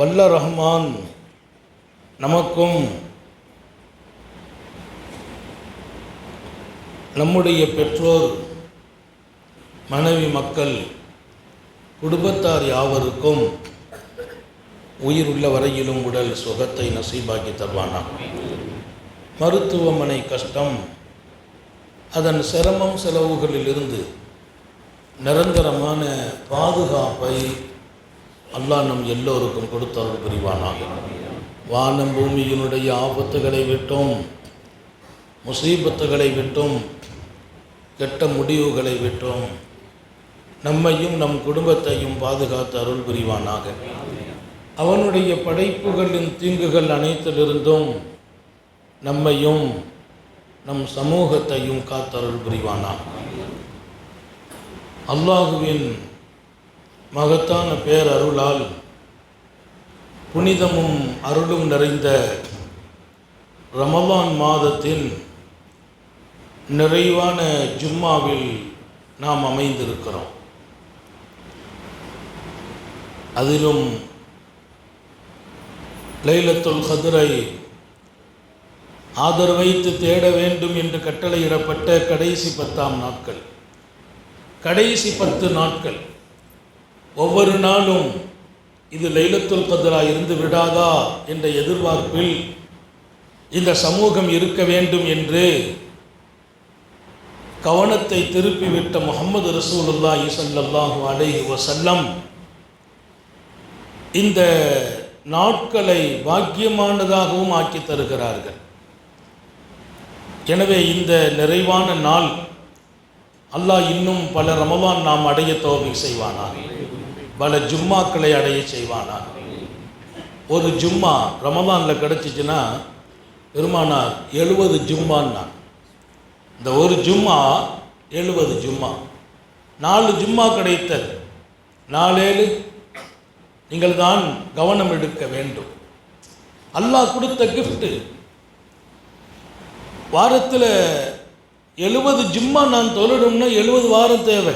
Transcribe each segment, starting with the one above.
வல்ல ரஹ்மான் நமக்கும் நம்முடைய பெற்றோர் மனைவி மக்கள் குடும்பத்தார் யாவருக்கும் உயிர் உள்ள வரையிலும் உடல் சுகத்தை நசீபாக்கி தருவானா மருத்துவமனை கஷ்டம் அதன் சிரமம் செலவுகளிலிருந்து நிரந்தரமான பாதுகாப்பை அல்லாஹ் நம் எல்லோருக்கும் கொடுத்தருள் புரிவானாக. வானம் பூமியினுடைய ஆபத்துகளை விட்டும் முசீபத்துகளை விட்டும் கெட்ட முடிவுகளை விட்டும் நம்மையும் நம் குடும்பத்தையும் பாதுகாத்து அருள் புரிவானாக. அவனுடைய படைப்புகளின் தீங்குகள் அனைத்திலிருந்தும் நம்மையும் நம் சமூகத்தையும் காத்தருள் புரிவானாக. அல்லாஹுவின் மகத்தான பேரருளால் புனிதமும் அருளும் நிறைந்த ரமலான் மாதத்தின் நிறைவான ஜும்மாவில் நாம் அமைந்திருக்கிறோம். அதிலும் லைலத்துல் கதிரை ஆதரவைத்து தேட வேண்டும் என்று கட்டளையிடப்பட்ட கடைசி பத்தாம் நாட்கள். கடைசி பத்து நாட்கள். ஒவ்வொரு நாளும் இது லைலத்துல் கதிரா இருந்து விடாதா என்ற எதிர்பார்ப்பில் இந்த சமூகம் இருக்க வேண்டும் என்று கவனத்தை திருப்பிவிட்ட முகமது ரசூலுல்லாஹி ஸல்லல்லாஹு அலைஹி வசல்லம் இந்த நாட்களை பாக்கியமானதாகவும் ஆக்கி தருகிறார்கள். எனவே இந்த நிறைவான நாள் அல்லாஹ் இன்னும் பல ரமவான் நாம் அடைய தோல்வி செய்வானாக. பல ஜும்மாக்களை அடைய செய்வானா ஒரு ஜும்மா ரமதானில் கிடச்சிச்சின்னா பெருமானார் எழுபது ஜும்மான்னா இந்த ஒரு ஜும்மா எழுபது ஜும்மா. நாலு ஜும்மா கிடைத்தது. நாலேழு. நீங்கள் தான் கவனம் எடுக்க வேண்டும். அல்லாஹ் கொடுத்த கிஃப்ட்டு வாரத்தில் எழுபது ஜும்மா நான் தொழிடும்னா எழுபது வாரம் தேவை.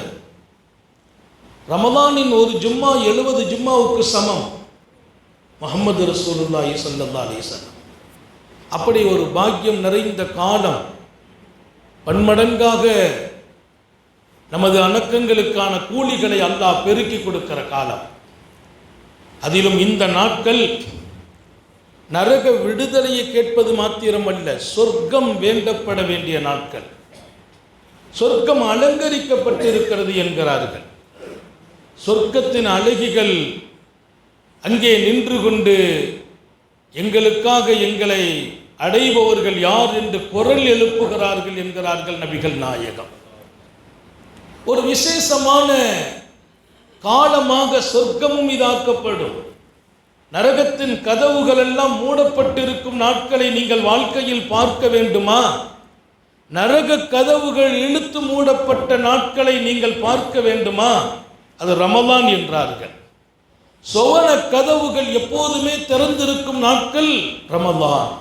ரமதானின் ஒரு ஜும்மா எழுபது ஜும்மாவுக்கு சமம். முகமது ரசூலுல்லாஹி ஸல்லல்லாஹு அலிசல்லாம் அப்படி ஒரு பாக்கியம் நிறைந்த காலம். பன்மடங்காக நமது அணக்கங்களுக்கான கூலிகளை அல்லாஹ் பெருக்கி கொடுக்கிற காலம். அதிலும் இந்த நாட்கள் நரக விடுதலையை கேட்பது மாத்திரம் அல்ல சொர்க்கம் வேண்டப்பட வேண்டிய நாட்கள். சொர்க்கம் அலங்கரிக்கப்பட்டிருக்கிறது என்கிறார்கள். சொர்க்கத்தின் அழகிகள் அங்கே நின்று கொண்டு எங்களுக்காக எங்களை அடைபவர்கள் யார் என்று குரல் எழுப்புகிறார்கள் என்கிறார்கள் நபிகள் நாயகம். ஒரு விசேஷமான காலமாக சொர்க்கமும் இதாக்கப்படும். நரகத்தின் கதவுகள் எல்லாம் மூடப்பட்டிருக்கும் நாட்களை நீங்கள் வாழ்க்கையில் பார்க்க வேண்டுமா? நரக கதவுகள் இழுத்து மூடப்பட்ட நாட்களை நீங்கள் பார்க்க வேண்டுமா? அது ரமலான் என்றார்கள். சொவன கதவுகள் எப்போதுமே திறந்திருக்கும் நாட்கள் ரமலான்.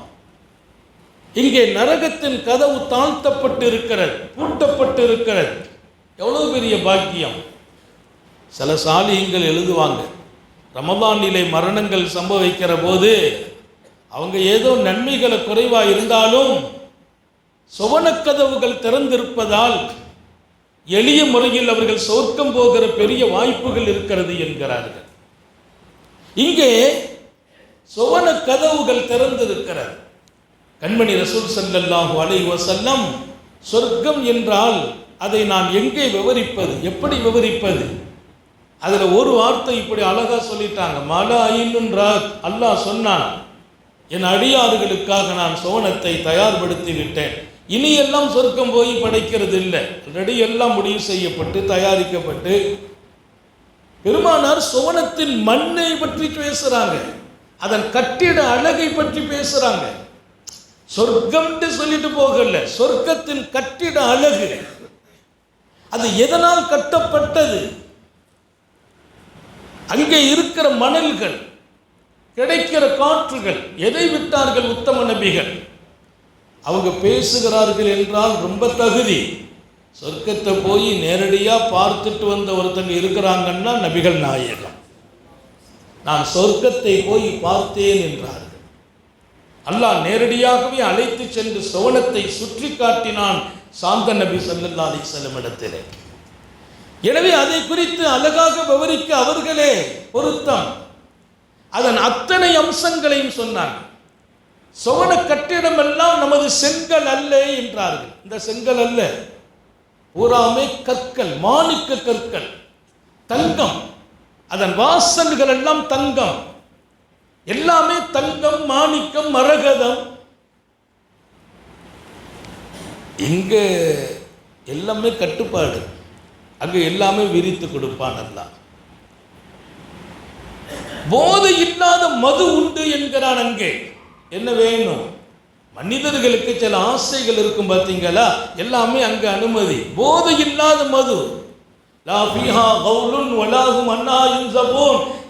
இங்கே நரகத்தின் கதவு தாழ்த்தப்பட்டு இருக்கிறது பூட்டப்பட்டு இருக்கிறது எவ்வளவு பெரிய பாக்கியம். சில சாலியங்கள் எழுதுவாங்க ரமதானிலே மரணங்கள் சம்பவிக்கிற போது அவங்க ஏதோ நன்மைகளை குறைவாக இருந்தாலும் சுவனக்கதவுகள் திறந்திருப்பதால் எளிய முறையில் அவர்கள் சொர்க்கம் போகிற பெரிய வாய்ப்புகள் இருக்கிறது என்கிறார்கள். இங்கே சுவன கதவுகள் திறந்திருக்கிறது. கண்மணி ரசூல் ஸல்லல்லாஹு அலைஹி வஸல்லம் சொர்க்கம் என்றால் அதை நான் எங்கே விவரிப்பது எப்படி விவரிப்பது? அதில் ஒரு வார்த்தை இப்படி அழகா சொல்லிட்டாங்க. மல ஐன்னுன்றாக் அல்லாஹ் சொன்னான். என் அடியாறுகளுக்காக நான் சோனத்தை தயார்படுத்தி விட்டேன் இனி எல்லாம் சொர்க்கம் போய் படைக்கிறது இல்லை ஆல்ரெடி எல்லாம் முடிவு செய்யப்பட்டு தயாரிக்கப்பட்டு பெருமானார் சுவனத்தின் மண்ணை பற்றி பேசுறாங்க. அதன் கட்டிட அழகை பற்றி பேசுறாங்க. சொர்க்கம்ட்டு சொல்லிட்டு போகல. சொர்க்கத்தின் கட்டிட அழகு. அது எதனால் கட்டப்பட்டது? அங்கே இருக்கிற மணல்கள் கிடைக்கிற காற்றுகள் எதை விட்டார்கள் உத்தம நபிகள்? அவங்க பேசுகிறார்கள் என்றால் ரொம்ப தகுதி. சொர்க்கத்தை போய் நேரடியாக பார்த்துட்டு வந்த ஒருத்தங்க இருக்கிறாங்கன்னா நபிகள் நாயகம். நான் சொர்க்கத்தை போய் பார்த்தேன் என்றார்கள். அல்லாஹ் நேரடியாகவே அழைத்து சென்று சோனத்தை சுற்றி காட்டினான் சாந்த நபி ஸல்லல்லாஹு அலைஹி வஸல்லம் இடத்திலே. எனவே அதை குறித்து அழகாக விவரிக்க அவர்களே பொருத்தம். அதன் அத்தனை அம்சங்களையும் சொன்னார்கள். சோன கட்டிடம் எல்லாம் நமது செங்கல் அல்ல என்றார்கள். இந்த செங்கல் அல்ல. பூராமே கற்கள் மாணிக்க கற்கள். தங்கம். அதன் வாசல்கள் எல்லாம் தங்கம். எல்லாமே தங்கம் மாணிக்கம் மரகதம். இங்க எல்லாமே கட்டுப்பாடு. அங்கு எல்லாமே விரித்து கொடுப்பான் அல்லாஹ். போதை இல்லாத மது உண்டு என்கிறான் அங்கே. என்ன வேணும்? மனிதர்களுக்கு சில ஆசைகள் இருக்கும் பார்த்தீங்களா? எல்லாமே அங்கே அனுமதி. போதை இல்லாத மது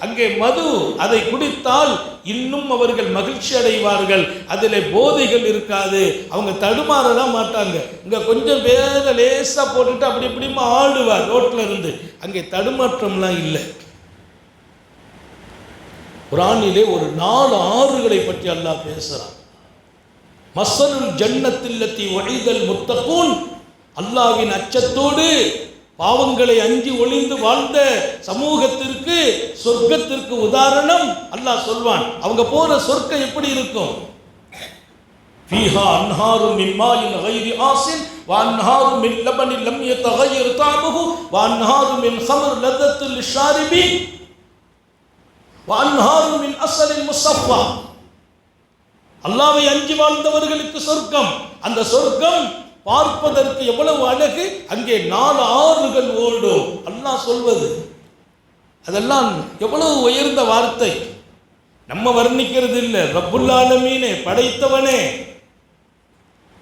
அங்கே மது அதை குடித்தால் இன்னும் அவர்கள் மகிழ்ச்சி அடைவார்கள். அதில் போதைகள் இருக்காது. அவங்க தடுமாறலாம் மாட்டாங்க. இங்க கொஞ்சம் பேர லேசா போட்டுட்டு அப்படி இப்படிமா ஆடுவார் ரோட்ல இருந்து. அங்கே தடுமாற்றம்லாம் இல்லை. குரானிலே ஒரு நாலு ஆறுகளை பற்றி அல்லாஹ் பேசுறான் மசலுல் ஜன்னத்தில்லத்தி ஒழிதல் முத்தகூன் அல்லாவின் அச்சத்தோடு பாவங்களை அஞ்சி ஒளிந்து வாழ்ந்த சமூகத்திற்கு சொர்க்கத்திற்கு உதாரணம் அல்லாஹ் சொல்வான் அவங்க போற சொர்க்கம் எப்படி இருக்கும் فيها أنهار من ماء غير آسن وأنهار من لبن لم يتغير طعمه وأنهار من خمر لذة للشاربين அல்லாவை அஞ்சு வாழ்ந்தவர்களுக்கு சொர்க்கம். அந்த சொர்க்கம் பார்ப்பதற்கு எவ்வளவு அழகு? அங்கே நாலு ஆறுகள் ஓடும். அல்லாஹ் சொல்வது. அதெல்லாம் எவ்வளவு உயர்ந்த வார்த்தை. நம்ம வர்ணிக்கிறது இல்லை. ரப்புல்லாலமீனே படைத்தவனே.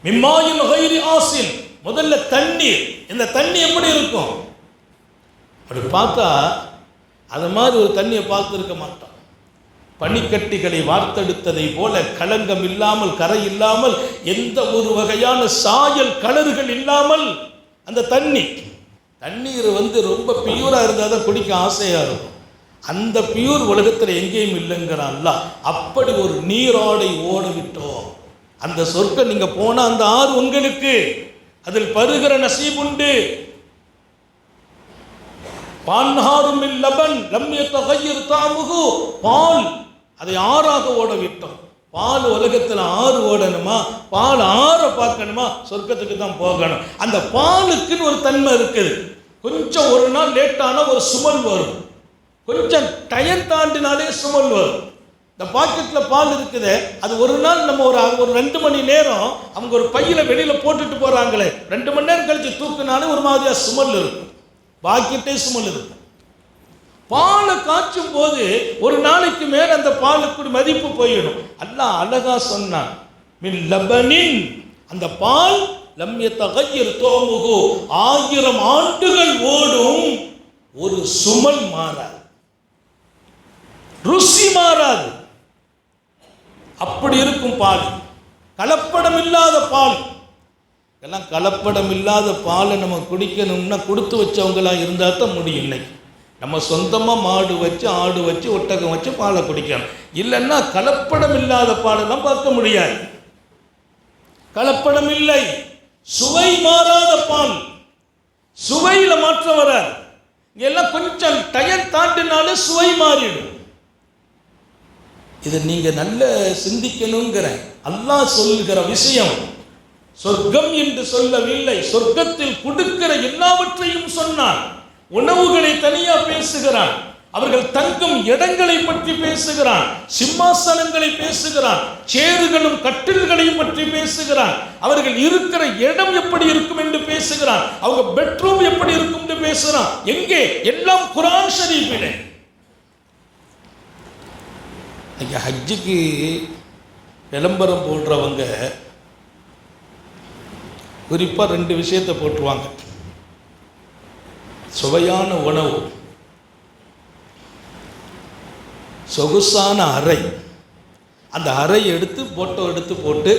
மிம்மாயின் ஹைரி ஆசின் முதல்ல தண்ணீர். இந்த தண்ணி எப்படி இருக்கும்? அப்படி பார்த்தா அது மாதிரி ஒரு தண்ணியை பார்த்துருக்க மாட்டோம் பனிக்கட்டிகளை வார்த்தெடுத்ததை போல களங்கம் இல்லாமல் கரை இல்லாமல் எந்த ஒரு வகையான சாயல் கலர்கள் இல்லாமல் அந்த தண்ணி. தண்ணீர் வந்து ரொம்ப பியூராக இருந்தால் தான் குடிக்க ஆசையாக இருக்கும். அந்த பியூர் உலகத்தில் எங்கேயும் இல்லைங்கிறான்ல அப்படி ஒரு நீராடை ஓட விட்டோம் அந்த சொர்க்கம் நீங்கள் போனால் அந்த ஆறு உங்களுக்கு. அதில் பருகிற நசீபுண்டு. பான்ஹாரும் லபன் லம் யத்தகையர் தாமுகு. பால் அதை ஆறாக ஓட விட்டோம் பால் உலகத்தில் ஆறு ஓடணுமா? பால் ஆற பார்க்கணுமா? சொர்க்கத்துக்கு தான் போகணும். அந்த பாலுக்குன்னு ஒரு தன்மை இருக்குது. கொஞ்சம் ஒரு நாள் லேட்டான ஒரு சுமல் வரும். கொஞ்சம் டயர் தாண்டினாலே சுமல் வரும். இந்த பாக்கெட்டில் பால் இருக்குது. அது ஒரு நாள் நம்ம ஒரு ஒரு ரெண்டு மணி நேரம் அவங்க ஒரு பையில வெளியில போட்டுட்டு போறாங்களே. ரெண்டு மணி நேரம் கழிச்சு தூக்குனாலே ஒரு மாதிரியா சுமல் இருக்கும். பாக்கெட்டே சுமல் பாலை காய்ச்சும் போது ஒரு நாளைக்கு மேல அந்த பாலுக்கு மதிப்பு போயிடும். அல்லாஹ் அழகா சொன்னான். மின் லபனின். அந்த பால் லம்ய தகையர் தோமுகு ஆயிரம் ஆண்டுகள் ஓடும். ஒரு சுமல் மாறாது. ருசி மாறாது. அப்படி இருக்கும் பால். கலப்படம் இல்லாத பால். எல்லாம் கலப்படம் இல்லாத பாலை நம்ம குடிக்கணும்னா கொடுத்து வச்சவங்களா இருந்தால் தான் முடியும் இன்னைக்கு. நம்ம சொந்தமாக மாடு வச்சு ஆடு வச்சு ஒட்டகம் வச்சு பாலை குடிக்கணும். இல்லைன்னா கலப்படம் இல்லாத பாலெல்லாம் பார்க்க முடியாது. கலப்படம் இல்லை சுவை மாறாத பால். சுவையில மாற்றம் வராது. எல்லாம் கொஞ்சம் டயர் தாண்டினாலே சுவை மாறிடும். இதை நீங்க நல்ல சிந்திக்கணுங்கிறேன் அல்லாஹ் சொல்லுகிற விஷயம் சொர்க்கம் என்று சொல்லவில்லை. சொர்க்கத்தில் கொடுக்கிற எல்லாவற்றையும் சொன்னான். உணவுகளை தனியா பேசுகிறான். அவர்கள் தங்கும் இடங்களை பற்றி பேசுகிறான். சிம்மாசனங்களை பேசுகிறான். சேறுகளும் கட்டில்களையும் பற்றி பேசுகிறான். அவர்கள் இருக்கிற இடம் எப்படி இருக்கும் என்று பேசுகிறான். அவங்க பெட்ரூம் எப்படி இருக்கும் என்று பேசுகிறான். எங்கே? எல்லாம் குரான் ஷரீஃபிலே. ஐயா ஹஜ்ஜுக்கு விளம்பரம் போடுறவங்க குறிப்பாக ரெண்டு விஷயத்தை போட்டுருவாங்க. சுவையான உணவு சொகுசான அறை. அந்த அறை எடுத்து போட்டோ எடுத்து போட்டு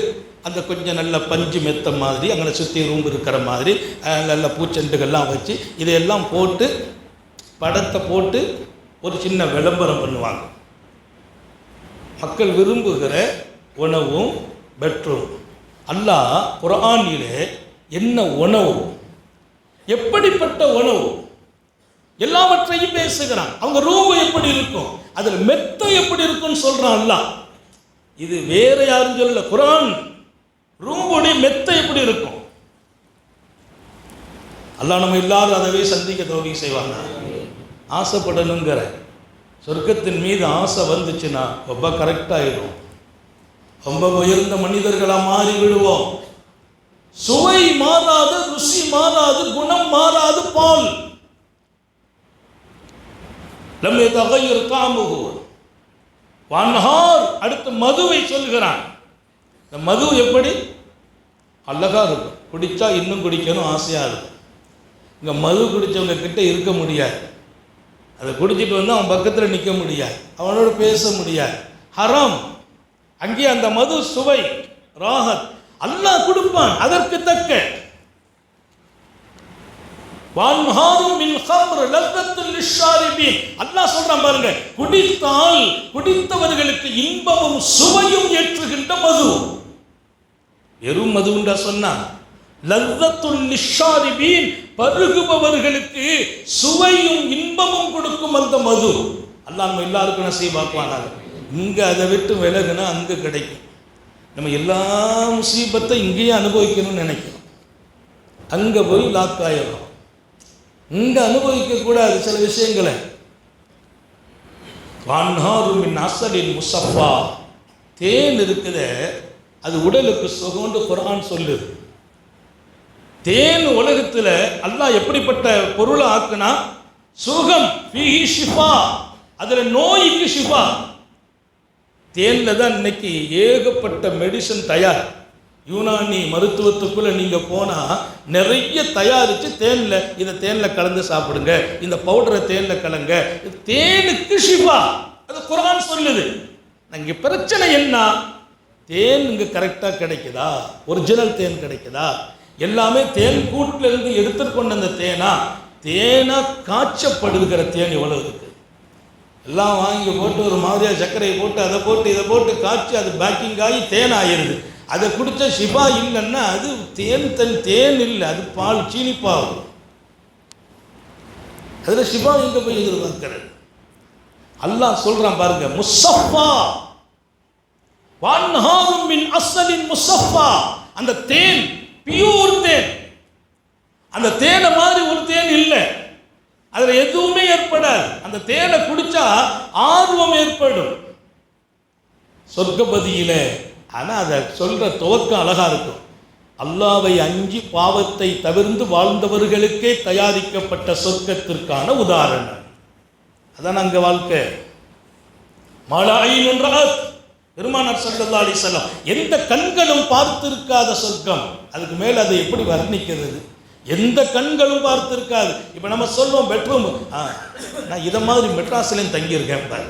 அந்த கொஞ்சம் நல்ல பஞ்சு மெத்த மாதிரி அங்கே சுற்றி ரூம் இருக்கிற மாதிரி நல்ல பூச்செண்டுகள்லாம் வச்சு இதையெல்லாம் போட்டு படத்தை போட்டு ஒரு சின்ன விளம்பரம் பண்ணுவாங்க. மக்கள் விரும்புகிற உணவும் பெட்ரூம். அல்லாஹ் குரானிலே என்ன உணவு? எப்படிப்பட்ட உணவு? எல்லாவற்றையும் பேசுகிறான். அவங்க ரூம் எப்படி இருக்கும்? அதுல மெத்த எப்படி இருக்கும்னு சொல்றான் அல்லாஹ். இது வேற யாரும் சொல்லல. குரான் ரூமுடைய மெத்த எப்படி இருக்கும்? அல்லா நம்ம இல்லாத அதவே சந்திக்க தோல்வி செய்வாங்க ஆசைப்படணுங்கிற. சொர்க்கத்தின் மீது ஆசை வந்துச்சுன்னா ரொம்ப கரெக்டாயிடும் ரொம்ப உயர்ந்த மனிதர்களாக மாறி விடுவோம் சுவை மாறாது ருசி மாறாது குணம் மாறாது பால். லம்ய தகையர் காமுகு. வன்ஹார் அடுத்து மதுவை சொல்கிறான். இந்த மது எப்படி? அழகா இருக்கும். குடித்தா இன்னும் குடிக்கணும் ஆசையாக இருக்கும். இங்கே மது குடித்தவங்க கிட்ட இருக்க முடியாது. அதை குடிச்சிட்டு வந்து அவன் பக்கத்தில் நிற்க முடியாது. அவனோட பேச முடியாது. ஹரம். அங்கே அந்த மது சுவை ராகத். அல்லாஹ் கொடுப்பான் அதற்கு தக்க. வான்ஹாரும் அல்லாஹ் சொல்றான் பாருங்க குடித்தால் குடித்தவர்களுக்கு இன்பமும் சுவையும் ஏற்றுகின்ற மது. வெறும் மதுண்டா சொன்னா லத்தத்துல் பருகுபவர்களுக்கு சுவையும் இன்பமும் கொடுக்கும் அந்த மது. அல்லாஹ் நம்ம எல்லாருக்கும் நசீபாக்குவானாங்க இங்க அதை விட்டு விலகுனா அங்க கிடைக்கும். நம்ம எல்லா முசீபத்தை இங்கேயே அனுபவிக்கணும்னு நினைக்கிறோம். அங்க போய் லாக் ஆகிடும் இங்க அனுபவிக்க கூடாது சில விஷயங்களை. வான்ஹாருமின் அசலின் முசஃபா. தேன் இருக்குத அது உடலுக்கு சுகம்னு குரான் சொல்லுது. தேன் உலகத்துல அல்லாஹ் எப்படிப்பட்ட பொருளை ஆக்குனா? சுகம் அதில் அதுல நோய்க்கு ஷிஃபா. தேனில் தான் இன்னைக்கு ஏகப்பட்ட மெடிசன் தயார். யூனானி மருத்துவத்துக்குள்ளே நீங்கள் போனால் நிறைய தயாரித்து தேனில் இதை தேனில் கலந்து சாப்பிடுங்க. இந்த பவுடரை தேனில் கலங்க. இது தேனுக்கு ஷிஃபா. அது குரான் சொல்லுது இங்கே பிரச்சனை என்ன? தேன் இங்கே கரெக்டாக கிடைக்குதா? ஒரிஜினல் தேன் கிடைக்குதா? எல்லாமே தேன் கூட்டிலிருந்து எடுத்துக்கொண்ட எடுத்துட்டு கொண்ட அந்த தேனா? தேனாக காய்ச்சப்படுகிற தேன் எவ்வளவு இருக்கு? எல்லாம் வாங்கி போட்டு ஒரு மாதிரியாக சர்க்கரையை போட்டு அதை போட்டு இதை போட்டு காய்ச்சி அது பேக்கிங் ஆகி தேன் ஆயிருது அதை குடிச்ச சிபா இல்லைன்னா அது தேன் தன் தேன் இல்லை அது பால் சீனிப்பாகும். அதில் சிபா எங்க போய் எதிர்பார்க்கிறது? அல்லாஹ் சொல்றான் பாருங்க முசஃபா வான்ஹாவும் மின் அஸ்ஸலின் முசஃபா. அந்த தேன் பியூர் தேன். அந்த தேனை மாதிரி ஒரு தேன் இல்லை. அதுல எதுவுமே ஏற்படாது. அந்த தேனை குடிச்சா ஆர்வம் ஏற்படும். சொர்க்கபதியில். ஆனா அதை சொல்ற துவக்கம் அழகா இருக்கும். அல்லாவை அஞ்சி பாவத்தை தவிர்ந்து வாழ்ந்தவர்களுக்கே தயாரிக்கப்பட்ட சொர்க்கத்திற்கான உதாரணம். அதான் அங்க வாழ்க்கை. மாலாயின் என்றால் பெருமானார் சல்லல்லா அலிசல்லாம் எந்த கண்களும் பார்த்திருக்காத சொர்க்கம். அதுக்கு மேல அதை எப்படி வர்ணிக்கிறது? எந்த கண்களும் பார்த்துருக்காது. இப்போ நம்ம சொல்லுவோம் பெட்ரூம் ஆ நான் இதை மாதிரி மெட்ராஸ்லேயும் தங்கியிருக்கேன் பாரு.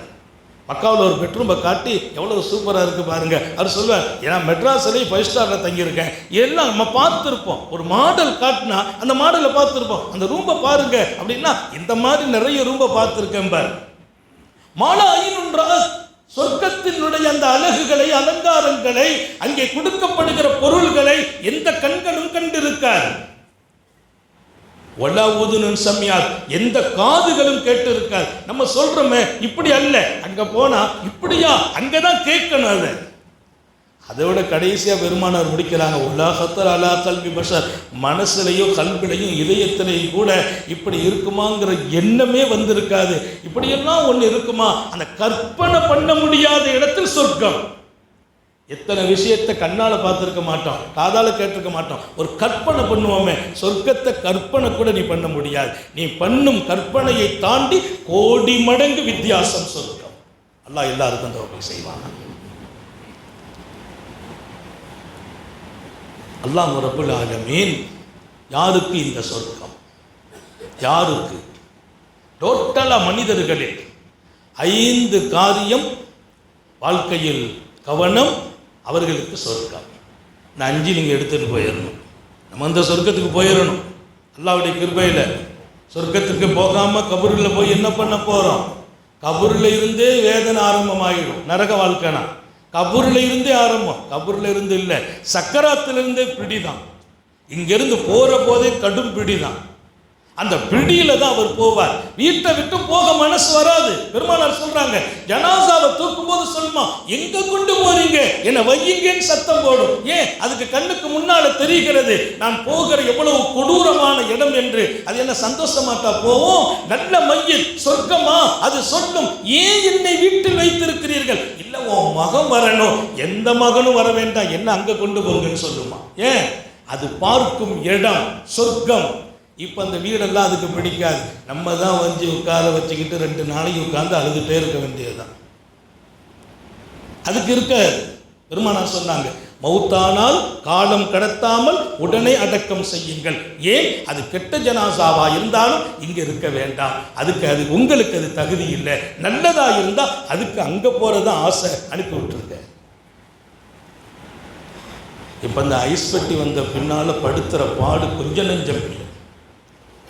மக்காவில் ஒரு பெட்ரூமை காட்டி எவ்வளோ சூப்பராக இருக்குது பாருங்க. அவர் சொல்லுவார் ஏன்னா மெட்ராஸ்லேயும் ஃபைவ் ஸ்டாரில் தங்கியிருக்கேன். எல்லாம் நம்ம பார்த்துருப்போம். ஒரு மாடல் காட்டினா அந்த மாடலை பார்த்துருப்போம். அந்த ரூமை பாருங்க. அப்படின்னா இந்த மாதிரி நிறைய ரூமை பார்த்துருக்கேன் பாரு. மாலா ஐநூன்றால் சொர்க்கத்தினுடைய அந்த அழகுகளை அலங்காரங்களை அங்கே கொடுக்கப்படுகிற பொருள்களை எந்த கண்களும் கண்டிருக்கார் ஒலா ஊதுனு சம்யார் எந்த காதுகளும் கேட்டு இருக்காது நம்ம சொல்றோமே இப்படி அல்ல. அங்க போனா இப்படியா? அங்கதான் கேட்கணும் அதை. அதோட கடைசியா பெருமானார் முடிக்கிறாங்க உலா ஹத்தர் அலா கல்வி பஷர். மனசுலையும் கல்விலையும் இதயத்திலையும் கூட இப்படி இருக்குமாங்கிற எண்ணமே வந்திருக்காது. இப்படியெல்லாம் ஒன்று இருக்குமா? அந்த கற்பனை பண்ண முடியாத இடத்தில் சொர்க்கம். எத்தனை விஷயத்தை கண்ணால பார்த்துருக்க மாட்டோம் காதால் கேட்டிருக்க மாட்டோம் ஒரு கற்பனை பண்ணுவோமே சொர்க்கத்தை கற்பனை கூட நீ பண்ண முடியாது. நீ பண்ணும் கற்பனையை தாண்டி கோடி மடங்கு வித்தியாசம் சொர்க்கம். அல்லாஹ் எல்லாருக்கும் அந்த வகை செய்வாங்க அல்லாஹ் ரபுல் ஆலமீன் யாருக்கு இந்த சொர்க்கம்? யாருக்கு? டோட்டலா மனிதர்களில் ஐந்து காரியம் வாழ்க்கையில் கவனம் அவர்களுக்கு சொர்க்கம். இந்த அஞ்சு நீங்கள் எடுத்துகிட்டு போயிடணும் நம்ம அந்த சொர்க்கத்துக்கு போயிடணும் அல்லாவுடைய கிருபையில் சொர்க்கத்துக்கு போகாமல் கபூரில் போய் என்ன பண்ண போகிறோம் கபூரில் இருந்தே வேதனை ஆரம்பமாகிடும் நரக வாழ்க்கைனா. கபூரில் இருந்தே ஆரம்பம். கபூரில் இருந்து இல்லை. சக்கராத்துலேருந்தே பிடி தான் இங்கேருந்து போகிற போதே கடும் பிடி தான் அந்த பிடியில தான் அவர் போவார். வீட்டை விட்டு போக மனசு வராது. பெருமானார் சொல்றாங்க ஜனாசாவை தூக்கும் போது சொல்லுமா எங்க கொண்டு போறீங்க? என்ன வையுங்கன்னு சத்தம் போடும். ஏன்? அதுக்கு கண்ணுக்கு முன்னால தெரிகிறது. நான் போகிற எவ்வளவு கொடூரமான இடம் என்று. அது என்ன சந்தோஷமாட்டா? போவோம். நல்ல மையில் சொர்க்கமா? அது சொல்லும். ஏன் என்னை வீட்டில் வைத்திருக்கிறீர்கள்? இல்ல உன் மகன் வரணும். எந்த மகனும் வர வேண்டாம் என்ன அங்க கொண்டு போங்கன்னு சொல்லுமா? ஏன்? அது பார்க்கும் இடம் சொர்க்கம். இப்போ அந்த வீடெல்லாம் அதுக்கு பிடிக்காது. நம்ம தான் வந்து உட்கார வச்சுக்கிட்டு ரெண்டு நாளைக்கு உட்கார்ந்து அழுதுகிட்டே இருக்க வேண்டியதுதான். அதுக்கு இருக்க பெருமானார் சொன்னாங்க மௌத்தானால் காலம் கடத்தாமல் உடனே அடக்கம் செய்யுங்கள். ஏன்? அது கெட்ட ஜனாசாவா இருந்தாலும் இங்க இருக்க வேண்டாம். அதுக்கு அது உங்களுக்கு அது தகுதி இல்லை. நல்லதா இருந்தா அதுக்கு அங்க போறதா ஆசை. அனுப்பி விட்டுருங்க இப்போ இந்த ஐஸ் பெட்டி வந்த பின்னால படுத்துற பாடு கொஞ்சம் நெஞ்சம் இல்லை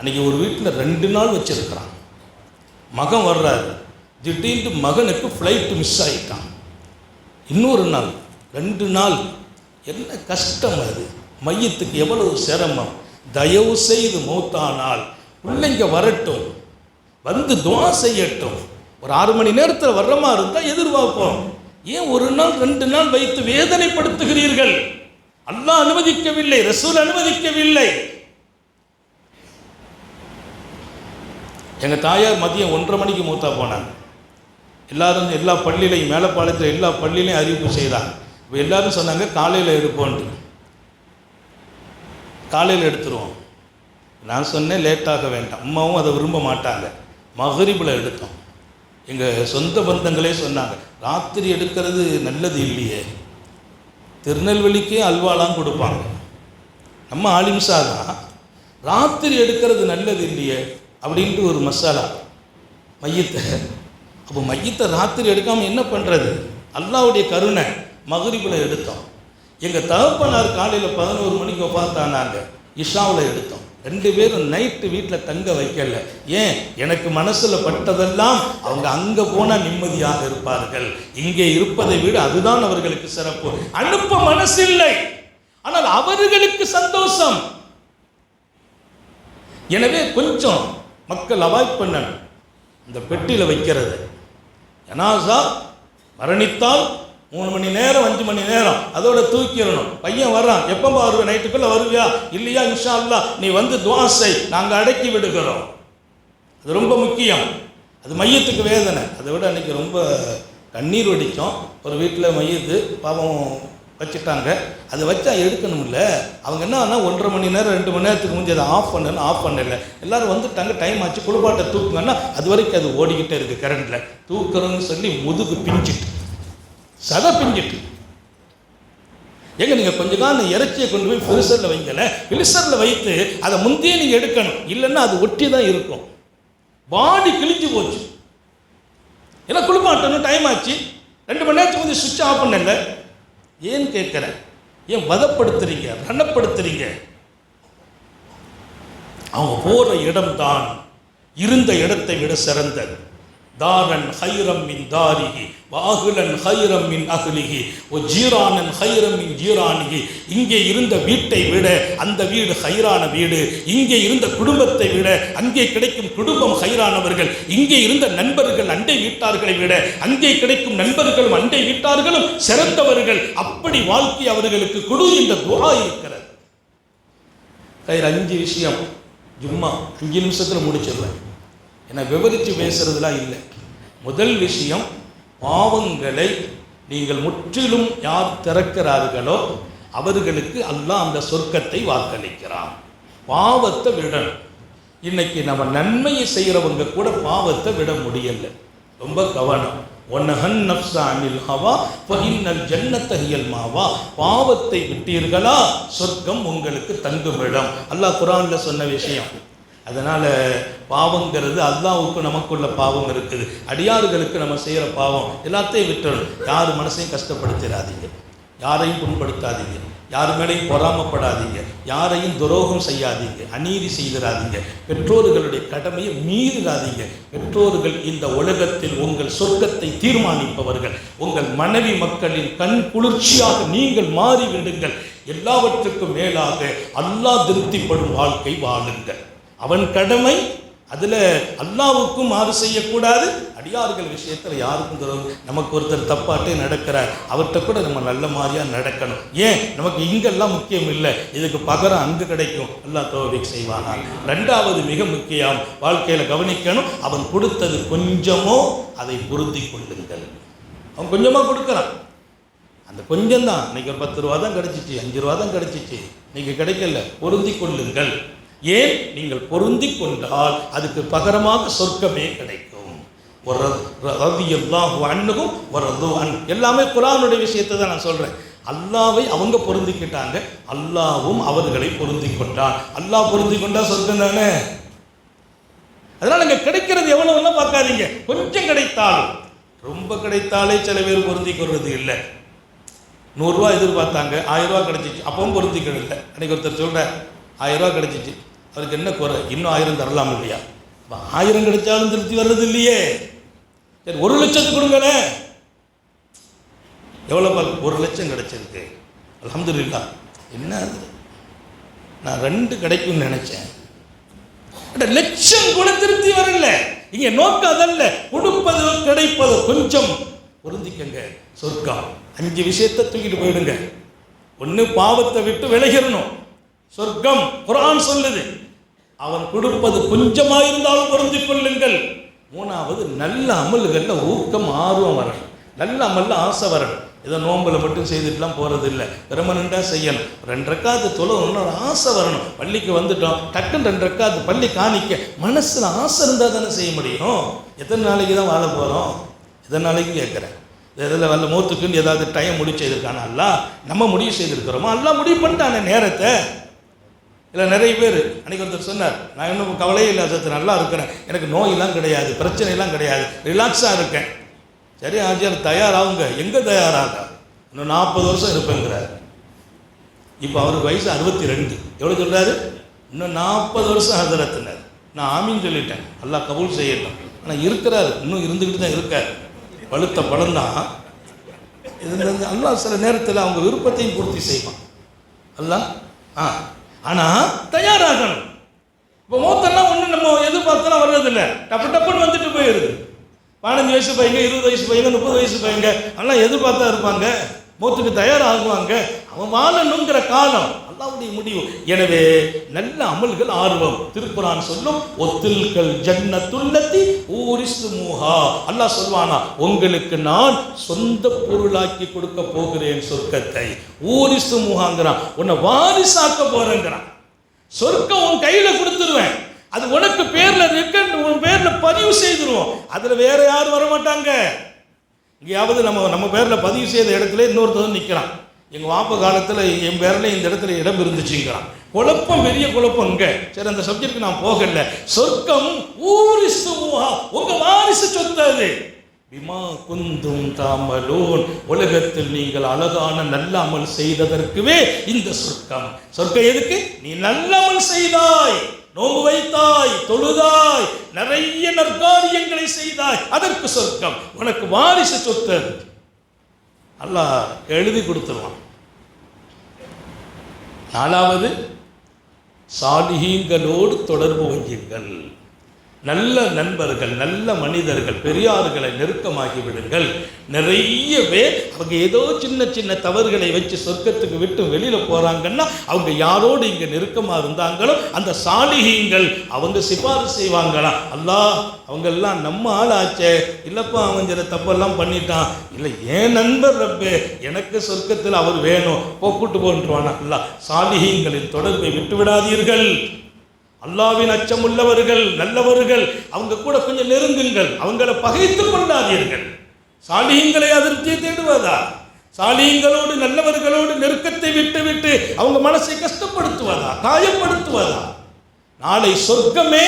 அன்றைக்கி ஒரு வீட்டில் ரெண்டு நாள் வச்சுருக்கிறான். மகன் வர்றாரு. திடீர்னு மகனுக்கு ஃப்ளைட்டு மிஸ் ஆகிட்டான் இன்னொரு நாள் ரெண்டு நாள். என்ன கஷ்டம் அது? மையத்துக்கு எவ்வளவு சிரமம்? தயவு செய்து மூத்தானால் பிள்ளைங்க வரட்டும். வந்து துவா செய்யட்டும். ஒரு ஆறு மணி நேரத்தில் வர்ற மாதிரி இருந்தால் எதிர்பார்ப்போம். ஏன் ஒரு நாள் ரெண்டு நாள் வைத்து வேதனைப்படுத்துகிறீர்கள்? அல்லாஹ் அனுமதிக்கவில்லை ரசூல் அனுமதிக்கவில்லை. எங்கள் தாயார் மதியம் ஒன்றரை மணிக்கு மூத்தா போனாங்க. எல்லாரும் எல்லா பள்ளியிலையும் மேலப்பாளையத்தில் எல்லா பள்ளியிலையும் அறிவிப்பு செய்தாங்க இப்போ எல்லாரும் சொன்னாங்க காலையில் எடுப்போன்ட்டு. காலையில் எடுத்துருவோம். நான் சொன்னேன் லேட்டாக வேண்டாம். அம்மாவும் அதை விரும்ப மாட்டாங்க. மகரிபில் எடுத்தோம். எங்கள் சொந்த பந்தங்களே சொன்னாங்க ராத்திரி எடுக்கிறது நல்லது இல்லையே. திருநெல்வேலிக்கே அல்வாலாம் கொடுப்பாங்க. நம்ம ஆலிம்சா தான். ராத்திரி எடுக்கிறது நல்லது இல்லையே. அப்படின்ட்டு ஒரு மசாலா. மையத்தை. அப்போ மையத்தை ராத்திரி எடுக்காமல் என்ன பண்ணுறது அல்லாவுடைய கருணை மகரிபில் எடுத்தோம். எங்கள் தகப்பனார் காலையில் பதினோரு மணிக்கு பார்த்தானாங்க இஷாவில் எடுத்தோம். ரெண்டு பேரும் நைட்டு வீட்டில் தங்க வைக்கல. ஏன்? எனக்கு மனசில் பட்டதெல்லாம் அவங்க அங்கே போனால் நிம்மதியாக இருப்பார்கள். இங்கே இருப்பதை விட அதுதான் அவர்களுக்கு சிறப்பு. அனுப்ப மனசில்லை. ஆனால் அவர்களுக்கு சந்தோஷம். எனவே கொஞ்சம் மக்கள் அவாய்ட் பண்ணணும். இந்த பெட்டியில் வைக்கிறது. ஜனாசா மரணித்தால் மூணு மணி நேரம் அஞ்சு மணி நேரம். அதோட தூக்கிடணும். பையன் வர்றான். எப்போ வருவேன் நைட்டுக்குள்ளே வருவியா? இல்லையா இன்ஷா அல்லா நீ வந்து துவாசை நாங்கள் அடக்கி விடுகிறோம். அது ரொம்ப முக்கியம். அது மையத்துக்கு வேதனை. அதை விட அன்றைக்கி ரொம்ப கண்ணீர் வடிக்கும். ஒரு வீட்டில் மையத்து பாவம் வச்சுட்டாங்க. அதை வச்சா எடுக்கணும்ல. அவங்க என்ன ஆனால் ஒன்றரை மணி நேரம் ரெண்டு மணி நேரத்துக்கு முடிஞ்சு அதை ஆஃப் பண்ணணும் ஆஃப் பண்ணல. எல்லாரும் வந்துட்டாங்க டைம் ஆச்சு குளிப்பாட்டை தூக்குங்கன்னா அது வரைக்கும் அது ஓடிக்கிட்டே இருக்குது கரண்டில் தூக்குறோன்னு சொல்லி முதுகு பிஞ்சிட்டு. சதை பிஞ்சிட்டு. எங்க நீங்கள் கொஞ்ச காலம் இறைச்சியை கொண்டு போய் ஃபிலிசரில் வைங்கல ஃபிலிசரில் வைத்து அதை முந்தையே நீங்கள் எடுக்கணும். இல்லைன்னா அது ஒட்டி தான் இருக்கும். பாடி கிழிஞ்சு போச்சு. ஏன்னா குளிப்பாட்டணும் டைம் ஆச்சு. ரெண்டு மணி நேரத்துக்கு கொஞ்சம் சுவிட்ச் ஆஃப் பண்ணல. ஏன் கேட்குறேன் ஏன் வதப்படுத்துறீங்க? ரணப்படுத்துறீங்க அவங்க போகிற இடம்தான் இருந்த இடத்தை விட சிறந்தது. தாரன் ஹைரம் மின் தாரிகி வாகுலன் ஹைரம் மின் அகுலிகி ஓ ஜீரானன் ஹைரம் மின் ஜீரானிகி. இங்கே இருந்த வீட்டை விட அந்த வீடு ஹைரான வீடு. இங்கே இருந்த குடும்பத்தை விட அங்கே கிடைக்கும் குடும்பம் ஹைரானவர்கள். இங்கே இருந்த நண்பர்கள் அண்டை வீட்டார்களை விட அங்கே கிடைக்கும் நண்பர்களும் அண்டை வீட்டார்களும் சிறந்தவர்கள். அப்படி வாழ்க்கை அவர்களுக்கு கொடு இந்த துவா இருக்கிறது. கயிறு அஞ்சு விஷயம். ஜும்மா அஞ்சு நிமிஷத்தில் முடிச்சிடுறேன். என்னை விவரித்து பேசுறதுலாம் இல்லை. முதல் விஷயம் பாவங்களை நீங்கள் முற்றிலும் யார் திறக்கிறார்களோ அவர்களுக்கு அல்லாஹ் அந்த சொர்க்கத்தை வாக்களிக்கிறான். பாவத்தை விடணும். இன்னைக்கு நம்ம நன்மையை செய்கிறவங்க கூட பாவத்தை விட முடியல. ரொம்ப கவனம். ஒன்னஹன் நப்சா அனில் ஹவா ஃபஇன்னல் ஜன்னத்தகியல் மாவா. பாவத்தை விட்டீர்களா சொர்க்கம் உங்களுக்கு தங்குமிடம். அல்லாஹ் குரான்ல சொன்ன விஷயம் அதனால் பாவங்கிறது அல்லாவுக்கு நமக்குள்ள பாவம் இருக்குது. அடியாறுகளுக்கு நம்ம செய்கிற பாவம் எல்லாத்தையும் விட்டுறணும். யார் மனசையும் கஷ்டப்படுத்திடாதீங்க யாரையும் புண்படுத்தாதீங்க. யார் மேலேயும் பொறாமப்படாதீங்க. யாரையும் துரோகம் செய்யாதீங்க. அநீதி செய்திடாதீங்க பெற்றோர்களுடைய கடமையை மீறிடாதீங்க பெற்றோர்கள் இந்த உலகத்தில் உங்கள் சொர்க்கத்தை தீர்மானிப்பவர்கள். உங்கள் மனைவி மக்களின் கண் குளிர்ச்சியாக நீங்கள் மாறிவிடுங்கள். எல்லாவற்றுக்கும் மேலாக அல்லாஹ் திருப்திப்படும் வாழ்க்கை வாழுங்கள். அவன் கடமை அதில் அல்லாவுக்கும் மாறு செய்யக்கூடாது. அடியார்கள் விஷயத்தில் யாருக்கும் துரோகம் நமக்கு ஒருத்தர் தப்பாட்டே நடக்கிறார். அவர்கிட்ட கூட நம்ம நல்ல மாதிரியாக நடக்கணும். ஏன்? நமக்கு இங்கெல்லாம் முக்கியம் இல்லை. இதுக்கு பகரம் அங்கு கிடைக்கும். அல்லா தோவிக் செய்வானால் ரெண்டாவது மிக முக்கியம் வாழ்க்கையில் கவனிக்கணும். அவன் கொடுத்தது கொஞ்சமோ அதை பொருந்தி கொள்ளுங்கள். அவன் கொஞ்சமாக கொடுக்குறான். அந்த கொஞ்சம் தான் இன்றைக்கி ஒரு பத்து ரூபா தான் கிடச்சிச்சு அஞ்சு ரூபா தான் கிடச்சிச்சு. இன்றைக்கி கிடைக்கல. பொருந்தி கொள்ளுங்கள். ஏன் நீங்கள் பொருந்தி கொண்டால் அதுக்கு பகரமாக சொர்க்கமே கிடைக்கும். ஒரு ரவி எல்லாம் அண்ணுகும் ஒரு ரது அன். எல்லாமே குரானுடைய விஷயத்தை தான் நான் சொல்கிறேன் அல்லாவை அவங்க பொருந்திக்கிட்டாங்க. அல்லாவும் அவர்களை பொருந்தி கொண்டான். அல்லாஹ் பொருந்தி கொண்டா சொர்க்கம் தானே? அதனால் இங்கே கிடைக்கிறது எவ்வளவுன்னா பார்க்காதீங்க. கொஞ்சம் கிடைத்தாலும். ரொம்ப கிடைத்தாலே சில பேர் பொருந்தி கொள்வது இல்லை. நூறுரூவா எதிர்பார்த்தாங்க. ஆயிரம் ரூபா கிடைச்சிச்சு. அப்பவும் இல்லை. அன்னைக்கு ஒருத்தர் சொல்கிறார் ஆயிரம் ரூபா கிடைச்சிச்சு. அவருக்கு என்ன குறை? இன்னும் ஆயிரம் தரலாம் இல்லையா? இப்போ ஆயிரம் கிடைச்சாலும் திருப்தி வர்றது இல்லையே. சரி ஒரு லட்சத்துக்கு கொடுங்களேன். எவ்வளோ பார்க்க ஒரு லட்சம் கிடைச்சிருக்கு. அல்ஹம்துலில்லாஹ் என்ன அது? நான் ரெண்டு கிடைக்கும்னு நினைச்சேன். லட்சம் கூட திருப்தி வரல. இங்க நோக்கம் அதல்ல கொடுப்பது கிடைப்பது கொஞ்சம் பொருந்திக்கங்க. சொர்க்கம். அஞ்சு விஷயத்தை தூக்கிட்டு போயிடுங்க. ஒன்று பாவத்தை விட்டு விலகிடணும். சொர்க்கம் குரான் சொல்லுது. அவன் கொடுப்பது கொஞ்சமாக இருந்தாலும் பொருந்திக் கொள்ளுங்கள். மூணாவது நல்ல அமல்களில் ஊக்கம் ஆர்வம் வரணும். நல்ல அமல்ல ஆசை வரணும். ஏதோ நோம்பில் மட்டும் செய்துட்டுலாம் போகிறது இல்லை பெருமனண்டாக செய்யணும். ரெண்டு ரெக்காத்து ஒரு ஆசை வரணும். பள்ளிக்கு வந்துட்டோம். டக்குன்னு ரெண்டு பள்ளி காணிக்க மனசில் ஆசை இருந்தால் தானே செய்ய முடியும்? எத்தனை நாளைக்கு தான் வாழ போகிறோம் எத்தனை நாளைக்கு கேட்குறேன். இதில் வல்ல மூத்துக்குன்னு ஏதாவது டைம் முடிவு செய்திருக்கானா? அல்ல நம்ம முடிவு செய்திருக்கிறோமா? எல்லாம் முடிவு பண்ணிட்டானே நேரத்தை. இல்லை நிறைய பேர் அன்னைக்கு ஒருத்தர் சொன்னார் நான் இன்னும் கவலையே இல்லை சத்து நல்லா இருக்கிறேன். எனக்கு நோயெல்லாம் கிடையாது பிரச்சனையெல்லாம் கிடையாது. ரிலாக்ஸாக இருக்கேன். சரி ஆஜியார் தயாராகுங்க. எங்கே தயாராக? இன்னும் நாற்பது வருஷம் இருப்பேங்கிறார். இப்போ அவருக்கு வயசு அறுபத்தி ரெண்டு எவ்வளோ சொல்கிறாரு இன்னும் நாற்பது வருஷம் ஹசரத்தினர். நான் ஆமின்னு சொல்லிட்டேன். நல்லா கபூல் செய்யலாம் ஆனால் இருக்கிறார். இன்னும் இருந்துக்கிட்டு தான் இருக்கார். பழுத்த படம் தான். இது அல்லா சில நேரத்தில் அவங்க விருப்பத்தையும் பூர்த்தி செய்வான். அல்லாஹ் ஆ. ஆனால் தயாராகணும். இப்போ மூத்தெல்லாம் ஒன்றும் நம்ம எதிர்பார்த்தெல்லாம் வர்றதில்ல. டப்பு டப்புன்னு வந்துட்டு போயிடுது. பதினஞ்சு வயசு பையங்க இருபது வயசு பையங்க முப்பது வயசு பையங்க எல்லாம் எதிர்பார்த்தா இருப்பாங்க. மோத்துக்கு தயாராகுவாங்க. அவன் வாழணுங்கிற காலம் அல்லாவுடைய முடிவு. எனவே நல்ல அமல்கள் ஆர்வம். திருக்குறான் சொல்லும் ஒத்தில்கள் ஜன்னத்துள்ளத்தி ஊரிசு மூஹா அல்லாஹ் சொல்வானா உங்களுக்கு நான் சொந்த பொருளாக்கி கொடுக்க போகிறேன் சொர்க்கத்தை ஊரிசு மூஹாங்கிறான் உன்னை வாரிசாக்க போறேங்கிறான். சொர்க்கம் உன் கையில கொடுத்துருவேன். அது உனக்கு பேர்ல இருக்கு உன் பேர்ல பதிவு செய்திருவோம். அதுல வேற யாரும் வர மாட்டாங்க எங்கேயாவது நம்ம நம்ம பேரில் பதிவு செய்த இடத்துல இன்னொருத்தர் நிற்கிறான் எங்கள் வாப்ப காலத்தில் என் பேரில் இந்த இடத்துல இடம் இருந்துச்சுங்கிறான். குழப்பம் பெரிய குழப்பம் இங்கே. சரி அந்த சப்ஜெக்ட் நான் போகல. சொர்க்கம் ஊரிசு உங்கள் உங்க வாரிசு சொத்து அது. குந்தும் தாமலூன். உலகத்தில் நீங்கள் அழகான நல்ல அமல் செய்ததற்குவே இந்த சொர்க்கம். சொர்க்கம் எதுக்கு? நீ நல்ல அமல் செய்தாய். நோம்பு வைத்தாய் தொழுதாய் நிறைய நற்காரியங்களை செய்தாய். அதற்கு சொர்க்கம். உனக்கு வாரிசு சொத்து அது. அல்லாஹ் எழுதி கொடுத்துருவான். நாலாவது சாலிகீங்களோடு தொடர்பு வையுங்கள் நல்ல நண்பர்கள் நல்ல மனிதர்கள் பெரியார்களை நெருக்கமாகி விடுங்கள் நிறைய பேர் அவங்க ஏதோ சின்ன சின்ன தவறுகளை வச்சு சொர்க்கத்துக்கு விட்டு வெளியில் போகிறாங்கன்னா அவங்க யாரோடு இங்கே நெருக்கமாக இருந்தாங்களோ அந்த சாலிகீங்கள் அவங்க சிபாரிசு செய்வாங்களாம். அல்லாஹ் அவங்கெல்லாம் நம்ம ஆள் ஆச்சே இல்லைப்பா அவன் சில தப்பெல்லாம் பண்ணிட்டான். இல்லை ஏன் நண்பர் ரப்பு எனக்கு சொர்க்கத்தில் அவர் வேணும். போ கூட்டு போன்றுவானா அல்லா சாலிகீங்களின் தொடர்பை விட்டு விடாதீர்கள். அல்லாவின் அச்சமுள்ளவர்கள் நல்லவர்கள் அவங்க கூட கொஞ்சம் நெருங்குங்கள். அவங்கள பகைத்துக் கொள்ளாதீர்கள். சாலியங்களை அதிர்ச்சியை தேடுவதா? சாலியங்களோடு நல்லவர்களோடு நெருக்கத்தை விட்டு விட்டு அவங்க மனசை கஷ்டப்படுத்துவதா? காயப்படுத்துவதா? நாளை சொர்க்கமே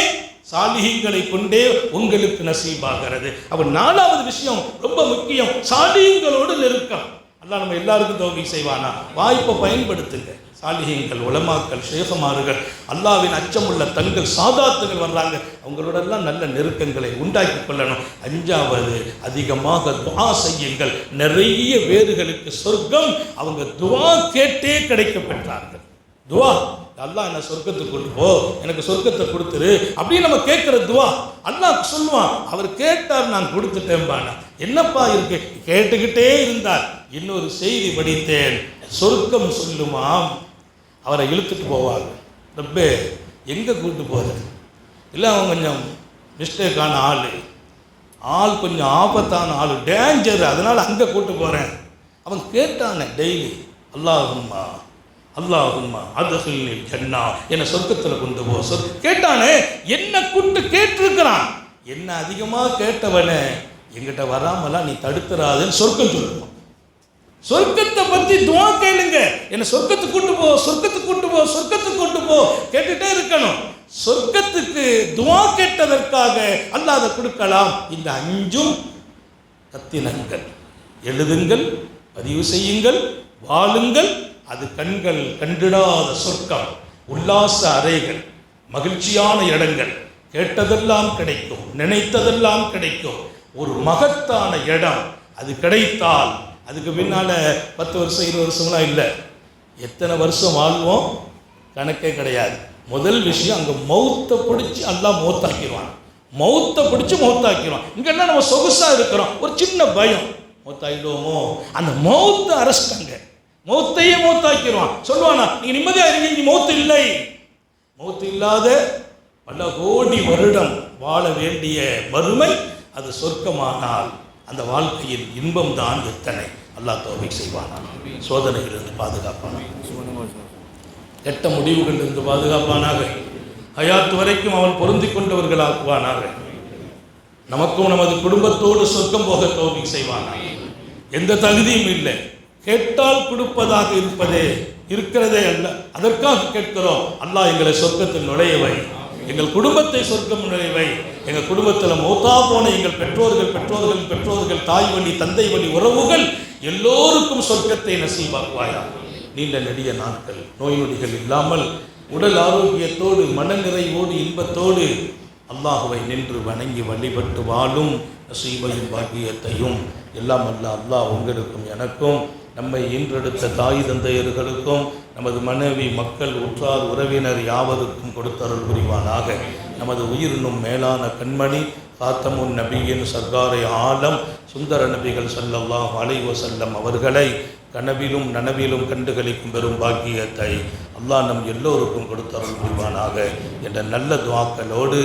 சாலிகங்களை கொண்டே உங்களுக்கு நசீபாகிறது. அப்ப நாலாவது விஷயம் ரொம்ப முக்கியம். சாலியங்களோடு நெருக்கம். அல்லாஹ் நம்ம எல்லாருக்கும் தோல்வி செய்வானா? வாய்ப்பை பயன்படுத்துங்க. சாலிகங்கள் உலமாக்கள் சேகமாறுகள் அல்லாவின் அச்சமுள்ள தங்கள் சாதாத்துகள் வர்றாங்க. அவங்களோடெல்லாம் நல்ல நெருக்கங்களை உண்டாக்கி கொள்ளணும். அஞ்சாவது அதிகமாக துவா செய்யுங்கள். நிறைய வேர்களுக்கு சொர்க்கம் அவங்க துவா கேட்டே கிடைக்க பெற்றார்கள் துவா அல்லாஹ் என்ன சொர்க்கத்துக்கு கொண்டு போ எனக்கு சொர்க்கத்தை கொடுத்துரு. அப்படின்னு நம்ம கேட்குற துவா அல்லா சொல்லுவான். அவர் கேட்டார் நான் கொடுத்துட்டேன்பானா என்னப்பா இருக்கு? கேட்டுக்கிட்டே இருந்தார். இன்னொரு செய்தி படித்தேன். சொர்க்கம் சொல்லுமாம். அவரை இழுத்துட்டு போவாங்க ரப்பே எங்கே கூட்டு போகிறது இல்லை அவன் கொஞ்சம் மிஸ்டேக்கான ஆள். ஆள் கொஞ்சம் ஆபத்தான ஆள். டேஞ்சர் அதனால் அங்கே கூட்டு போகிறேன் அவன் கேட்டானே டெய்லி அல்லாஹும்மா அல்லாஹும்மா அதுகில் ஜன்னா என்னை சொர்க்கத்தில் கொண்டு போ. சொல் கேட்டானே என்ன கூட்டு கேட்டிருக்கிறான். என்ன அதிகமாக கேட்டவனே எங்கிட்ட வராமலாம் நீ தடுத்துறாதுன்னு சொர்க்கம் சொல்லுவான் சொர்க்கத்தை பற்றி துவா கேளுங்க. என்னை சொர்க்கத்துக்கு கூட்டு போ சொர்க்கத்துக்கு கூட்டு போ சொர்க்கத்துக்கு கூட்டு போ கேட்டுட்டே இருக்கணும். சொர்க்கத்துக்கு துவா கேட்டதற்காக அல்லாத கொடுக்கலாம். இந்த அஞ்சும் கத்தினங்கள். எழுதுங்கள் பதிவு செய்யுங்கள் வாழுங்கள். அது கண்கள் கண்டிடாத சொர்க்கம். உல்லாச அறைகள் மகிழ்ச்சியான இடங்கள். கேட்டதெல்லாம் கிடைக்கும் நினைத்ததெல்லாம் கிடைக்கும். ஒரு மகத்தான இடம் அது கிடைத்தால் அதுக்கு பின்னால் பத்து வருஷம் இருபது வருஷம்லாம் இல்லை. எத்தனை வருஷம் வாழ்வோம்? கணக்கே கிடையாது. முதல் விஷயம் அங்கே மௌத்தை பிடிச்சி எல்லாம் மௌத்தாக்கிடுவான். மௌத்தை பிடிச்சி மௌத்தாக்கிடுவான். இங்கன்னா நம்ம சொகுசாக இருக்கிறோம்? ஒரு சின்ன பயம். மௌத்தாகிடுவோமோ அந்த மௌத்தை அரெஸ்டாங்க மௌத்தையே மௌத்தாக்கிடுவான். சொல்லுவானா நீங்கள் நிம்மதியாக இருங்க இங்கே மௌத்து இல்லை. மௌத்து இல்லாத பல கோடி வருடம் வாழ வேண்டிய வறுமை அது சொர்க்கமானால். அந்த வாழ்க்கையில் இன்பம் தான் எத்தனை? அல்லாஹ் தோவை செய்வானான் சோதனையிலிருந்து பாதுகாப்பானான் கெட்ட முடிவுகளிலிருந்து பாதுகாப்பானாக. ஹயாத் வரைக்கும் அவன் பொருந்தி கொண்டவர்களாக்குவானாக. நமக்கும் நமது குடும்பத்தோடு சொர்க்கம் போக தோல்வி செய்வானாக. எந்த தகுதியும் இல்லை. கேட்டால் கொடுப்பதாக இருப்பதே இருக்கிறதே அல்ல. அதற்காக கேட்கிறோம் அல்லாஹ் எங்களை சொர்க்கத்தில் நுழையவை எங்கள் குடும்பத்தை சொர்க்கம் நுழைவை எங்கள் குடும்பத்தில் மௌத்தா போன எங்கள் பெற்றோர்கள் பெற்றோர்கள் பெற்றோர்கள் தாய் வழி தந்தை வழி உறவுகள் எல்லோருக்கும் சொர்க்கத்தை நசீவாக்குவாயா நீண்ட நெடிய நாட்கள் நோய் நொடிகள் இல்லாமல் உடல் ஆரோக்கியத்தோடு மனநிறைவோடு இன்பத்தோடு அல்லாஹுவை நின்று வணங்கி வழிபட்டு வாழும் நசீபையும் பாக்கியத்தையும் எல்லாம் அல்ல அல்லாஹ் உங்களுக்கும் எனக்கும் நம்மை ஈன்றெடுத்த தாய் தந்தையர்களுக்கும் நமது மனைவி மக்கள் உற்றார் உறவினர் யாவருக்கும் கொடுத்தருள் புரிவானாக. நமது உயிரினும் மேலான கண்மணி காத்தமுன் நபியின் சர்க்காரை ஆலம் சுந்தர நபிகள் ஸல்லல்லாஹு அலைவ செல்லம் அவர்களை கனவிலும் நனவிலும் கண்டுகளிக்கும் பெரும் பாக்கியத்தை அல்லாஹ் நம் எல்லோருக்கும் கொடுத்தருள் புரிவானாக என்ற நல்ல துவாக்களோடு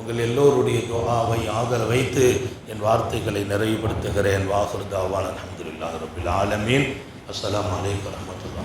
உங்கள் எல்லோருடைய துவாவை ஆதர வைத்து என் வார்த்தைகளை நிறைவுபடுத்துகிறேன். வாகுர்தாவான் அஹமதுல்லா ரபில் ஆலமீன். அஸ்லாம் வலைக்கம் வரமத்துல்லா